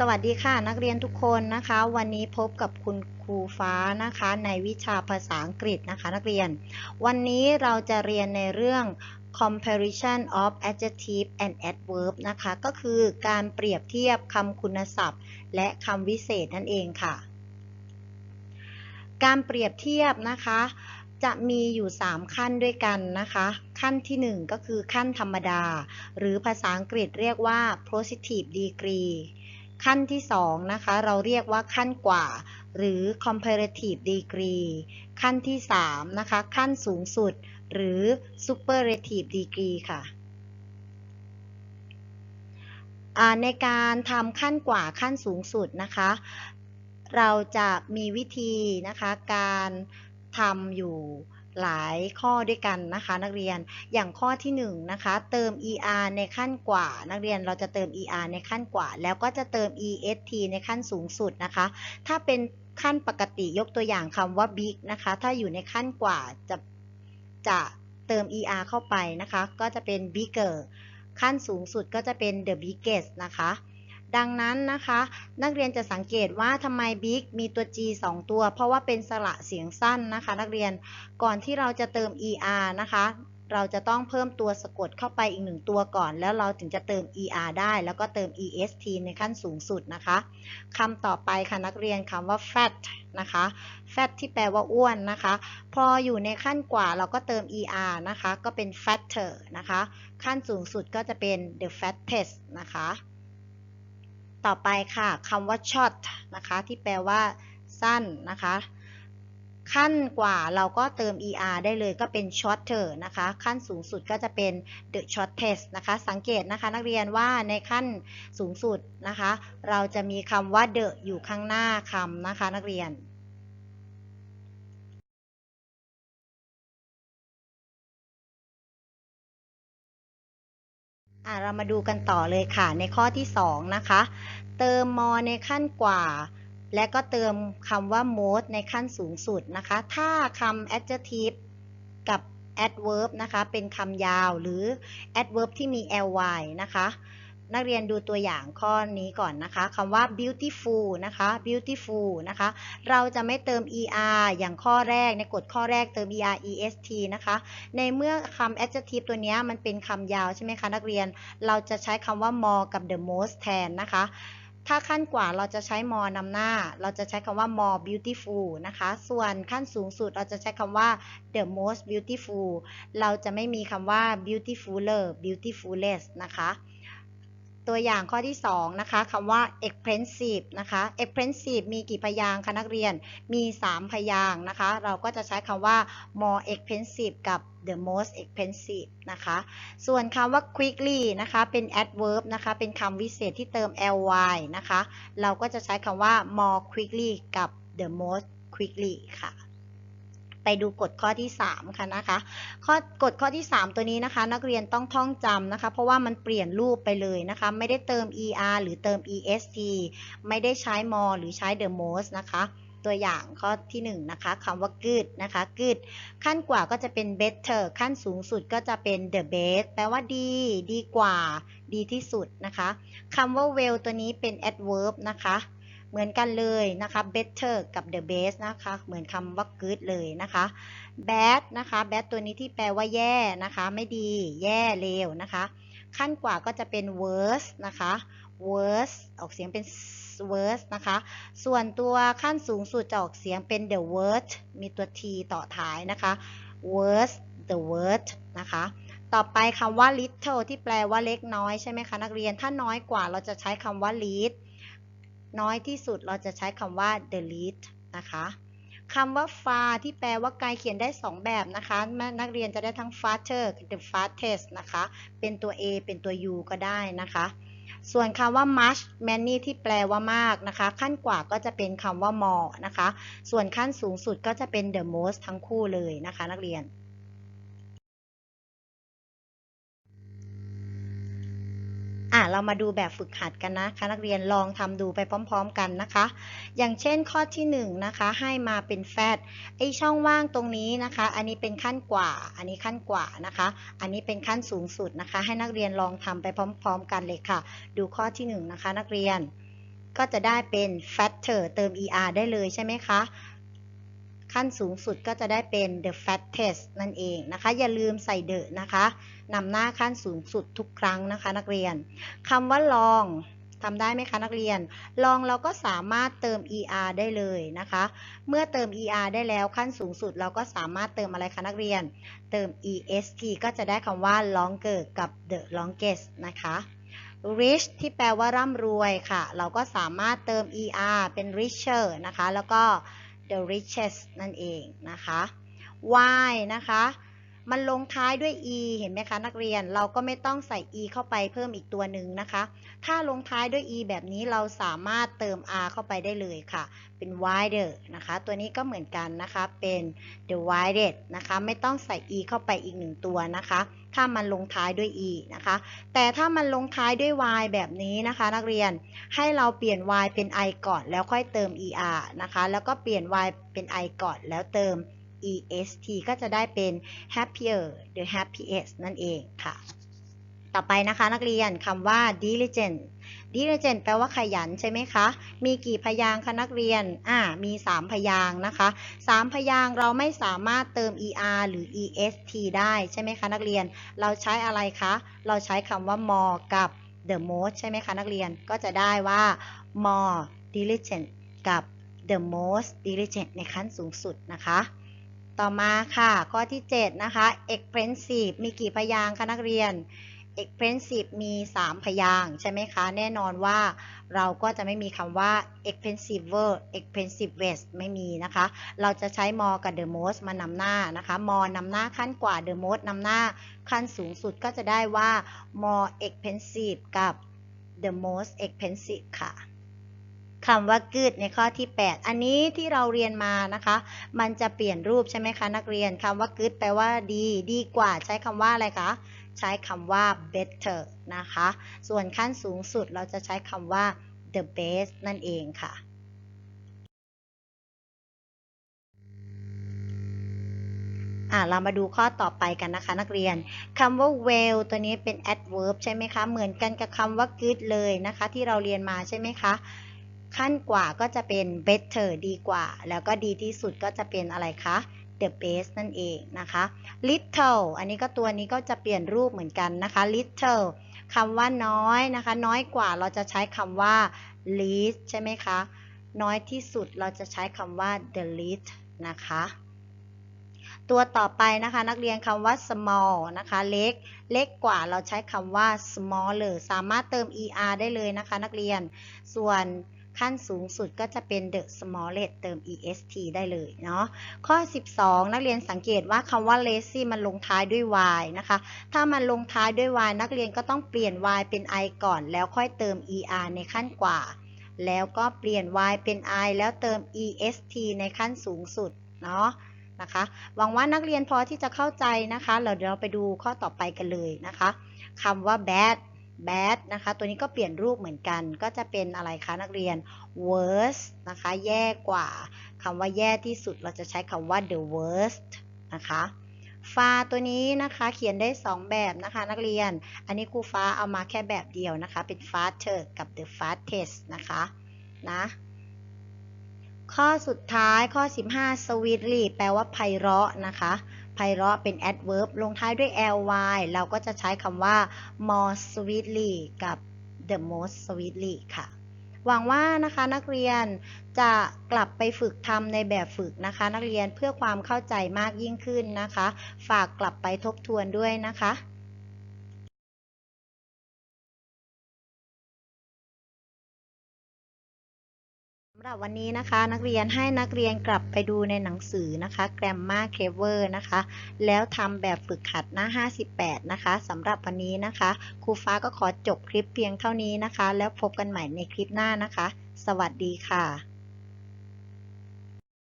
สวัสดีค่ะนักเรียนทุกคนนะคะ วันนี้พบกับคุณครูฟ้านะคะในวิชาภาษาอังกฤษนะคะนักเรียน วันนี้เราจะเรียนในเรื่อง comparison of adjective and adverb นะคะก็คือการเปรียบเทียบคำคุณศัพท์ และคำวิเศษนั่นเองค่ะ การเปรียบเทียบนะคะจะมีอยู่ 3 ขั้นด้วยกันนะคะ ขั้นที่ 1 ก็คือขั้นธรรมดา หรือภาษาอังกฤษเรียกว่า positive degree ขั้นที่2นะคะเราเรียกว่าขั้นกว่า หรือ comparative degree ขั้นที่3นะคะขั้นสูงสุด หรือ superlative degree ค่ะในการทำขั้นกว่าขั้นสูงสุดนะคะ เราจะมีวิธีนะคะการทำอยู่ หลายข้อด้วยกันนะคะ นักเรียนอย่างข้อที่1นนะคะเติม er ในขั้นกว่า นักเรียนเราจะเติม er ในขั้นกว่า แล้วก็จะเติม est ในขั้นสูงสุดนะคะ ถ้าเป็นขั้นปกติยกตัวอย่างคำว่า big นะคะ ถ้าอยู่ในขั้นกว่าจะจะเติม er เข้าไปนะคะ ก็จะเป็น bigger ขั้นสูงสุดก็จะเป็น the biggest นะคะ ดังนั้นนะคะ นักเรียนจะสังเกตว่าทำไม big มีตัว g 2 ตัว เพราะว่าเป็นสระเสียงสั้นนะคะ นักเรียนก่อนที่เราจะเติม er นะคะเราจะต้องเพิ่มตัวสะกดเข้าไปอีกหนึ่งตัวก่อน แล้วเราถึงจะเติม er ได้ แล้วก็เติม est ในขั้นสูงสุดนะคะคำต่อไปค่ะนักเรียนคำว่า fat นะคะ fat ที่แปลว่าอ้วนนะคะ พออยู่ในขั้นกว่าเราก็เติม er นะคะ ก็เป็น fatter นะคะ ขั้นสูงสุดก็จะเป็น the fattest นะคะ ต่อไปค่ะคำว่า short นะคะที่แปลว่าสั้นนะคะขั้นกว่าเราก็เติม er ได้เลยก็เป็น shorter นะคะ ขั้นสูงสุดก็จะเป็น the shortest นะคะ สังเกตนะคะนักเรียนว่าในขั้นสูงสุดนะคะ เราจะมีคำว่า the อยู่ข้างหน้าคำนะคะนักเรียน่ะเรามาดูกันต่อเลยค่ะในข้อที่ 2 นะคะ เติมมอในขั้นกว่า และก็เติมคำว่า most ในขั้นสูงสุดนะคะ ถ้าคำ adjective กับ adverb นะคะ เป็นคำยาวหรือ adverb ที่มี ly นะคะ นักเรียนดูตัวอย่างข้อนี้ก่อนนะคะคำว่า beautiful นะคะ beautiful นะคะ เราจะไม่เติม er อย่างข้อแรกในกฎข้อแรกเติม er est นะคะ ในเมื่อคำ adjective ตัวนี้มันเป็นคำยาวใช่ไหมคะนักเรียน เราจะใช้คำว่า more กับ the most แทนนะคะถ้าขั้นกว่าเราจะใช้ more นำหน้า เราจะใช้คำว่า more beautiful นะคะ ส่วนขั้นสูงสุดเราจะใช้คำว่า the most beautiful เราจะไม่มีคำว่า beautifuler beautifulest นะคะ ตัวอย่างข้อที่ 2 นะคะคำว่า expensive นะคะ expensive มีกี่พยางค์คะนักเรียนมี 3 พยางค์นะคะ เราก็จะใช้คำว่า more expensive กับ the most expensive นะคะ ส่วนคำว่า quickly นะคะเป็น adverb นะคะ เป็นคำวิเศษที่เติม ly นะคะ เราก็จะใช้คำว่า more quickly กับ the most quickly ค่ะ ไปดูกฎข้อที่ 3 ค่ะนะคะข้อกฎข้อที่ 3 ตัวนี้นะคะ นักเรียนต้องท่องจำนะคะ เพราะว่ามันเปลี่ยนรูปไปเลยนะคะ ไม่ได้เติม er หรือเติม est ไม่ได้ใช้ more หรือใช้ the most นะคะตัวอย่างข้อที่1นนะคะคำว่า good นะคะ good ขั้นกว่าก็จะเป็น better ขั้นสูงสุดก็จะเป็น the best แปลว่าดี ดีกว่า ดีที่สุดนะคะคำว่า well ตัวนี้เป็น adverb นะคะ เหมือนกันเลยนะคะ better กับ the best นะคะ เหมือนคำว่า good เลยนะคะ bad นะคะ bad ตัวนี้ที่แปลว่าแย่นะคะ ไม่ดี แย่ เลวนะคะ ขั้นกว่าก็จะเป็น worse นะคะ worse ออกเสียงเป็น worst นะคะ ส่วนตัวขั้นสูงสุดจะออกเสียงเป็น the worst มีตัว t ต่อท้ายนะคะ worst the worst นะคะ ต่อไปคำว่า little ที่แปลว่าเล็กน้อยใช่ไหมคะ นักเรียน ถ้าน้อยกว่าเราจะใช้คำว่า least น้อยที่สุดเราจะใช้คำว่า the least นะคะคำว่า far ที่แปลว่าไกลเขียนได้ 2 แบบนะคะ นักเรียนจะได้ทั้ง farther the farthest นะคะ เป็นตัว a เป็นตัว u ก็ได้นะคะ ส่วนคำว่า much many ที่แปลว่ามากนะคะ ขั้นกว่าก็จะเป็นคำว่า more นะคะ ส่วนขั้นสูงสุดก็จะเป็น the most ทั้งคู่เลยนะคะ นักเรียน เรามาดูแบบฝึกหัดกันนะคะนักเรียนลองทำดูไปพร้อม ๆ กันนะคะ อย่างเช่นข้อที่1นนะคะให้มาเป็นแฟตไอช่องว่างตรงนี้นะคะ อันนี้เป็นขั้นกว่า อันนี้ขั้นกว่านะคะ อันนี้เป็นขั้นสูงสุดนะคะ ให้นักเรียนลองทำไปพร้อม ๆ กันเลยค่ะ ดูข้อที่1นนะคะนักเรียนก็จะได้เป็น fatter เติม er ได้เลยใช่ไหมคะ ขั้นสูงสุดก็จะได้เป็น the fattest นั่นเองนะคะ อย่าลืมใส่ the นะคะนำหน้าขั้นสูงสุดทุกครั้งนะคะ นักเรียนคำว่า long ทำได้ไหมคะนักเรียน long เราก็สามารถเติม er ได้เลยนะคะ เมื่อเติม er ได้แล้วขั้นสูงสุดเราก็สามารถเติมอะไรคะนักเรียน เติม est ก็จะได้คำว่า longer กับ the longest นะคะ rich ที่แปลว่าร่ำรวยค่ะ เราก็สามารถเติม er เป็น richer นะคะ แล้วก็ the richest นั่นเองนะคะ y นะคะ มันลงท้ายด้วย e เห็นไหมคะนักเรียน เราก็ไม่ต้องใส่ e เข้าไปเพิ่มอีกตัวหนึ่งนะคะ ถ้าลงท้ายด้วย e แบบนี้เราสามารถเติม r เข้าไปได้เลยค่ะ เป็น wider นะคะ ตัวนี้ก็เหมือนกันนะคะ เป็น the widest นะคะ ไม่ต้องใส่ e เข้าไปอีกหนึ่งตัวนะคะ ถ้ามันลงท้ายด้วย e นะคะ แต่ถ้ามันลงท้ายด้วย y แบบนี้นะคะ นักเรียน ให้เราเปลี่ยน y เป็น i ก่อนแล้วค่อยเติม er นะคะ แล้วก็เปลี่ยน y เป็น i ก่อนแล้วเติม est ก็จะได้เป็น happier the happiest นั่นเองค่ะ ต่อไปนะคะนักเรียนคำว่า diligent diligent แปลว่าขยันใช่ไหมคะ มีกี่พยางค์คะนักเรียน อ่า มี 3 พยางค์นะคะ3พยางค์เราไม่สามารถเติม er หรือ est ได้ใช่ไหมคะนักเรียน เราใช้อะไรคะ เราใช้คำว่า more กับ the most ใช่ไหมคะนักเรียน ก็จะได้ว่า more diligent กับ the most diligent ในขั้นสูงสุดนะคะ ต่อมาค่ะ ข้อที่ 7 นะคะ expensive มีกี่พยางค์คะนักเรียน expensive มี 3 พยางค์ใช่ไหมคะ แน่นอนว่าเราก็จะไม่มีคำว่า expensiver expensive west ไม่มีนะคะ เราจะใช้ more กับ the most มานำหน้านะคะ more นำหน้าขั้นกว่า the most นำหน้าขั้นสูงสุดก็จะได้ว่า more expensive กับ the most expensive ค่ะ คำว่า good ในข้อที่ 8 อันนี้ที่เราเรียนมานะคะ มันจะเปลี่ยนรูปใช่ไหมคะนักเรียนคำว่า good แปลว่าดีดีกว่าใช้คำว่าอะไรคะใช้คำว่า better นะคะ ส่วนขั้นสูงสุดเราจะใช้คำว่า the best นั่นเองค่ะ เรามาดูข้อต่อไปกันนะคะ นักเรียนคำว่า well ตัวนี้เป็น adverb ใช่ไหมคะ เหมือนกันกับคำว่า good เลยนะคะ ที่เราเรียนมาใช่ไหมคะ ขั้นกว่าก็จะเป็น better ดีกว่า แล้วก็ดีที่สุดก็จะเป็นอะไรคะ the best นั่นเองนะคะ little อันนี้ก็ตัวนี้ก็จะเปลี่ยนรูปเหมือนกันนะคะ little คำว่าน้อยนะคะ น้อยกว่าเราจะใช้คำว่า least ใช่ไหมคะ น้อยที่สุดเราจะใช้คำว่า the least นะคะ ตัวต่อไปนะคะนักเรียนคำว่า small นะคะเล็ก เล็กกว่าเราใช้คำว่า smaller สามารถเติม er ได้เลยนะคะ นักเรียน ส่วน ขั้นสูงสุดก็จะเป็น the smallest เติม est ได้เลยเนาะ ข้อ 12 นักเรียนสังเกตว่าคำว่า lazy มันลงท้ายด้วย y นะคะ ถ้ามันลงท้ายด้วย y นักเรียนก็ต้องเปลี่ยน y เป็น i ก่อน แล้วค่อยเติม er ในขั้นกว่า แล้วก็เปลี่ยน y เป็น i แล้วเติม est ในขั้นสูงสุดเนาะนะคะหวังว่านักเรียนพอที่จะเข้าใจนะคะ เราเดี๋ยวเราไปดูข้อต่อไปกันเลยนะคะคำว่า bad bad นะคะ ตัวนี้ก็เปลี่ยนรูปเหมือนกัน ก็จะเป็นอะไรคะนักเรียน worst นะคะ แย่กว่าคำว่าแย่ที่สุดเราจะใช้คำว่า the worst นะคะฟาตัวนี้นะคะเขียนได้ 2 แบบนะคะนักเรียน อันนี้ครูฟ้าเอามาแค่แบบเดียวนะคะ เป็น faster กับ the fastest นะคะนะข้อสุดท้ายข้อ 15 sweetly แปลว่าไพเราะนะคะ ไพเราะเป็น adverb ลงท้ายด้วย ly เราก็จะใช้คำว่า more sweetly กับ the most sweetly ค่ะ หวังว่านะคะนักเรียนจะกลับไปฝึกทำในแบบฝึกนะคะ นักเรียนเพื่อความเข้าใจมากยิ่งขึ้นนะคะ ฝากกลับไปทบทวนด้วยนะคะำหรับวันนี้นะคะนักเรียนให้นักเรียนกลับไปดูในหนังสือนะคะ Grammar Clever นะคะ แล้วทำแบบฝึกหัดหน้า 58 นะคะสำหรับวันนี้นะคะครูฟ้าก็ขอจบคลิปเพียงเท่านี้นะคะ แล้วพบกันใหม่ในคลิปหน้านะคะ สวัสดีค่ะ